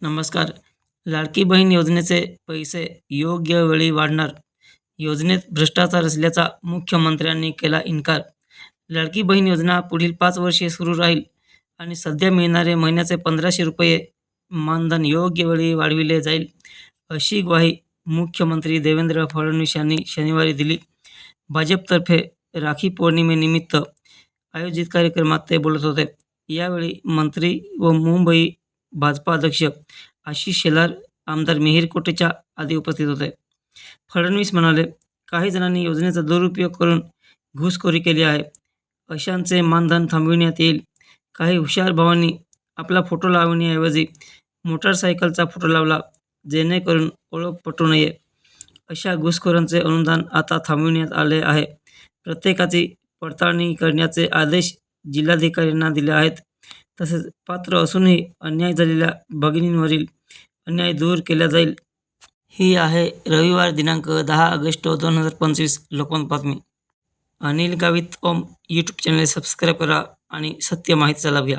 नमस्कार. लाडकी बहीण योजनेचे पैसे योग्य वेळी वाढणार. योजनेत भ्रष्टाचार असल्याचा मुख्यमंत्र्यांनी केला इन्कार. लाडकी बहीण योजना पुढील पाच वर्षे सुरू राहील आणि सध्या मिळणारे महिन्याचे पंधराशे रुपये मानधन योग्य वेळी वाढविले जाईल अशी ग्वाही मुख्यमंत्री देवेंद्र फडणवीस यांनी शनिवारी दिली. भाजपतर्फे राखी पौर्णिमेनिमित्त आयोजित कार्यक्रमात ते बोलत होते. यावेळी मंत्री व मुंबई भाजपा अध्यक्ष आशिष शेलार आमदार मिहीर कोटेच्या आधी उपस्थित होते. फडणवीस म्हणाले काही जणांनी योजनेचा दुरुपयोग करून घुसखोरी केली आहे. अशांचे मानधन थांबविण्यात येईल. काही हुशार भावांनी आपला फोटो लावण्याऐवजी मोटारसायकलचा फोटो लावला जेणेकरून ओळख पटू नये. अशा घुसखोरांचे अनुदान आता थांबविण्यात आले आहे. प्रत्येकाची पडताळणी करण्याचे आदेश जिल्हाधिकाऱ्यांना दिले आहेत. तसेच पात्र असूनही अन्याय झालेल्या भगिनींवरील अन्याय दूर केला जाईल. ही आहे रविवार दिनांक दहा ऑगस्ट दोन हजार पंचवीस लोकमत बातमी. Anil Gavit Om YouTube channel subscribe करा आणि सत्य माहितीचा लाभ घ्या.